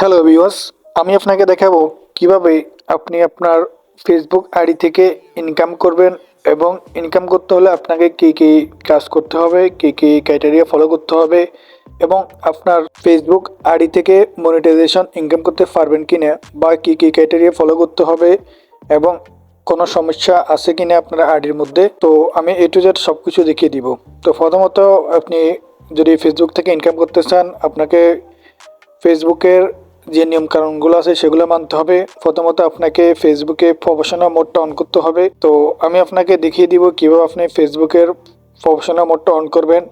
Hello viewers আমি আপনাকে দেখাবো কীভাবে আপনি আপনার ফেসবুক আইডি থেকে ইনকাম করবেন এবং ইনকাম করতে হলে আপনাকে কী কী কাজ করতে হবে, কী কী ক্রাইটেরিয়া ফলো করতে হবে এবং আপনার ফেসবুক আইডি থেকে মনিটাইজেশন ইনকাম করতে পারবেন কি না বা কী কী ক্রাইটেরিয়া ফলো করতে হবে এবং কোনো সমস্যা আছে কি না আপনার আইডির মধ্যে। তো আমি এ টু জেড সব কিছু দেখিয়ে দিব। তো প্রথমত আপনি যদি ফেসবুক থেকে ইনকাম করতে চান, আপনাকে ফেসবুকের যে নিয়মকানুনগুলো আছে সেগুলো মানতে হবে। প্রথমত আপনাকে ফেসবুকে প্রফেশনাল মোডটা অন করতে হবে। তো আমি আপনাকে দেখিয়ে দিব কীভাবে আপনি ফেসবুকের প্রফেশনাল মোডটা অন করবেন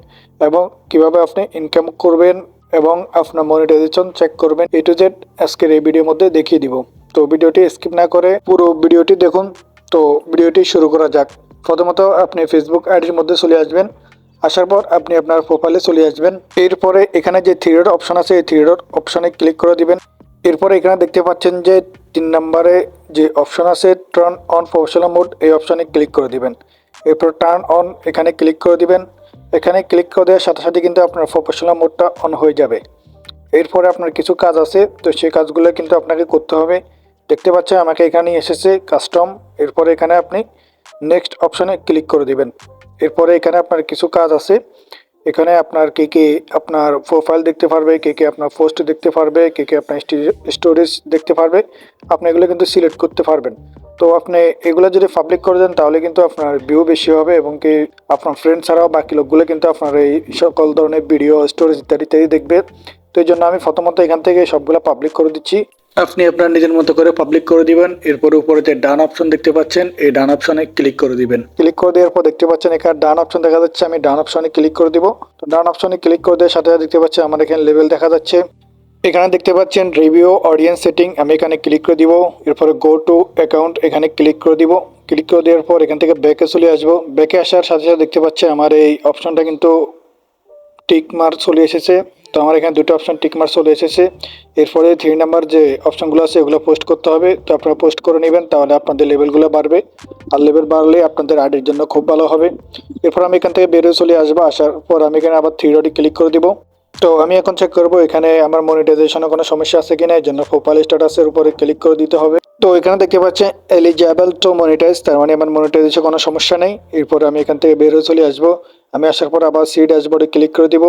এবং কীভাবে আপনি ইনকাম করবেন এবং আপনার মনিটাইজেশন চেক করবেন। এ টু জেড আজকের এই ভিডিওর মধ্যে দেখিয়ে দিব। তো ভিডিওটি স্কিপ না করে পুরো ভিডিওটি দেখুন। তো ভিডিওটি শুরু করা যাক। প্রথমত আপনি ফেসবুক আইডির মধ্যে চলে আসবেন। আসার পর আপনি আপনার প্রোফাইলে চলে আসবেন। এরপরে এখানে যে থ্রি ডট অপশন আছে, এই থ্রি ডট অপশনে ক্লিক করে দিবেন। এরপরে এখানে দেখতে পাচ্ছেন যে তিন নম্বরে যে অপশন আছে টার্ন অন প্রফেশনাল মোড এই অপশনে ক্লিক করে দিবেন। এরপর টার্ন অন এখানে ক্লিক করে দিবেন। এখানে ক্লিক করে দেওয়ার সাথে সাথে কিন্তু আপনার প্রফেশনাল মোডটা অন হয়ে যাবে। এরপরে আপনার কিছু কাজ আছে, তো সেই কাজগুলো কিন্তু আপনাকে করতে হবে। দেখতে পাচ্ছেন আমাকে এখানে এসেছে কাস্টম এরপরে এখানে আপনি নেক্সট অপশনে ক্লিক করে দিবেন। এরপরে এখানে আপনার কিছু কাজ আছে। এখানে আপনার কে কে আপনার প্রোফাইল দেখতে পারবে, কে কে আপনার পোস্ট দেখতে পারবে, কে কে আপনার স্টোরেজ দেখতে পারবে, আপনি এগুলো কিন্তু সিলেক্ট করতে পারবেন। তো আপনি এগুলো যদি পাবলিক করে দেন, তাহলে কিন্তু আপনার ভিউ বেশি হবে এবং কি আপনার ফ্রেন্ড ছাড়াও বাকি লোকগুলো কিন্তু আপনার এই সকল ধরনের ভিডিও স্টোরেজ ইত্যাদি ইত্যাদি দেখবে। তো এই জন্য আমি প্রথমত এখান থেকে সবগুলো পাবলিক করে দিচ্ছি। আপনি আপনার নিজের মতো করে পাবলিক করে দিবেন। এরপর উপরে যে ডান অপশন দেখতে পাচ্ছেন, এই ডান অপশনে ক্লিক করে দিবেন। ক্লিক করে দেওয়ার পর দেখতে পাচ্ছেন এখানে ডান অপশন দেখা যাচ্ছে, আমি ডান অপশনে ক্লিক করে দিব। তো ডান অপশনে ক্লিক করে দেওয়ার সাথে সাথে দেখতে পাচ্ছেন আমার এখানে লেভেল দেখা যাচ্ছে। এখানে দেখতে পাচ্ছেন রিভিউ অডিয়েন্স সেটিং আমি এখানে ক্লিক করে দিব। এরপরে গো টু অ্যাকাউন্ট এখানে ক্লিক করে দিব। ক্লিক করে দেওয়ার পর এখান থেকে ব্যাকে চলে আসব। ব্যাকে আসার সাথে সাথে দেখতে পাচ্ছেন আমার এই অপশনটা কিন্তু টিক মার্ক চলে এসেছে। তো আমার এখানে দুটো অপশন টিক মার্ক চলে এসেছে। এরপরে থ্রি নাম্বার যে অপশনগুলো আছে, এগুলো পোস্ট করতে হবে। তো আপনারা পোস্ট করে নেবেন, তাহলে আপনাদের লেভেলগুলো বাড়বে। আর লেভেল বাড়লে আপনাদের আইডির জন্য খুব ভালো হবে। এরপর আমি এখান থেকে বেরিয়ে চলে আসব। আসার পর আমি এখানে আবার থ্রি ডটে ক্লিক করে দিব। তো আমি এখন চেক করব এখানে আমার মনিটাইজেশনে কোনো সমস্যা আছে কিনা, এর জন্য প্রোফাইল স্ট্যাটাসের উপরে ক্লিক করে দিতে হবে। তো এখানে দেখতে পাচ্ছেন এলিজিবল টু মনিটাইজ তার মানে আমার মনিটাইজেশন কোনো সমস্যা নেই। এরপরে আমি এখান থেকে বের হয়ে চলে আসব। আমি আসার পর আবার সি ড্যাশবোর্ডে ক্লিক করে দিব।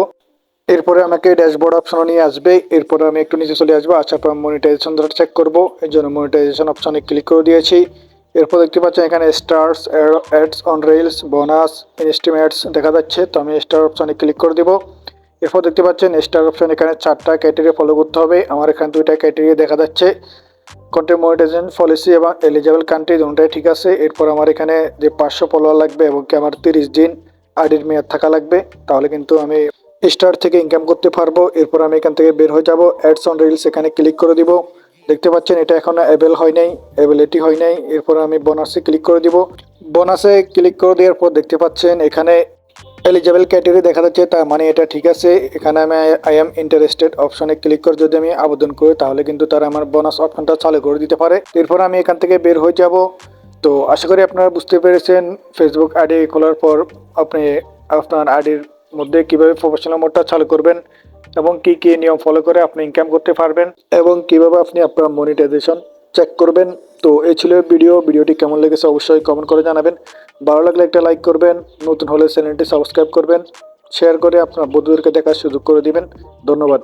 এরপরে আমাকে ড্যাশবোর্ড অপশন নিয়ে আসবে। এরপরে আমি একটু নিচে চলে আসব। আসার পর মনিটাইজেশন ধরে চেক করব। এর জন্য মনিটাইজেশন অপশনে ক্লিক করে দিয়েছি। এরপর দেখতে পাচ্ছেন এখানে stars ads on reels bonus estimates দেখা যাচ্ছে। তো আমি স্টার অপশনে ক্লিক করে দিব। এরপর দেখতে পাচ্ছেন স্টার অপশন এখানে চারটা ক্রাইটেরিয়া ফলো করতে হবে। আমার এখানে দুইটা ক্রাইটেরিয়া দেখা যাচ্ছে। কন্টেন্ট মনিটাইজেশন পলিসি এবং এলিজেবল কান্ট্রি দুটাই ঠিক আছে। এরপর আমার এখানে যে পাঁচশো ফলোয়ার লাগবে এবং কি আমার তিরিশ দিন আইডির মেয়াদ থাকা লাগবে। তাহলে কিন্তু আমি স্টার থেকে ইনকাম করতে পারব। এরপর আমি এখান থেকে বের হয়ে যাব। অ্যাডস অন রিলস এখানে ক্লিক করে দিব। দেখতে পাচ্ছেন, এটা এখনও অ্যাভেল হয় নাই অ্যাভেলিটি হয় নাই। এরপর আমি বোনাসে ক্লিক করে দিব। বোনাসে ক্লিক করে দেওয়ার পর দেখতে পাচ্ছেন, এখানে এলিজেবল ক্যাটেগরি দেখা যাচ্ছে, তার মানে এটা ঠিক আছে। এখানে আমি আই এম ইন্টারেস্টেড অপশনে ক্লিক করে যদি আমি আবেদন করি, তাহলে কিন্তু তারা আমার বোনাস অপশনটা চালু করে দিতে পারে। এরপর আমি এখান থেকে বের হয়ে যাব। তো আশা করি আপনারা বুঝতে পেরেছেন ফেসবুক আইডি খোলার পর আপনি আপনার আইডির মধ্যে কীভাবে প্রফেশনাল মোডটা চালু করবেন এবং কি কি নিয়ম ফলো করে আপনি ইনকাম করতে পারবেন এবং কীভাবে আপনি আপনার মনিটাইজেশন চেক করবেন। তো এই ছিল ভিডিও ভিডিওটি কেমন লেগেছে অবশ্যই কমেন্ট করে জানাবেন। ভালো লাগলে একটা লাইক করবেন। নতুন হলে চ্যানেলটি সাবস্ক্রাইব করবেন। শেয়ার করে আপনার বন্ধুদেরকে দেখার সুযোগ করে দিবেন। ধন্যবাদ।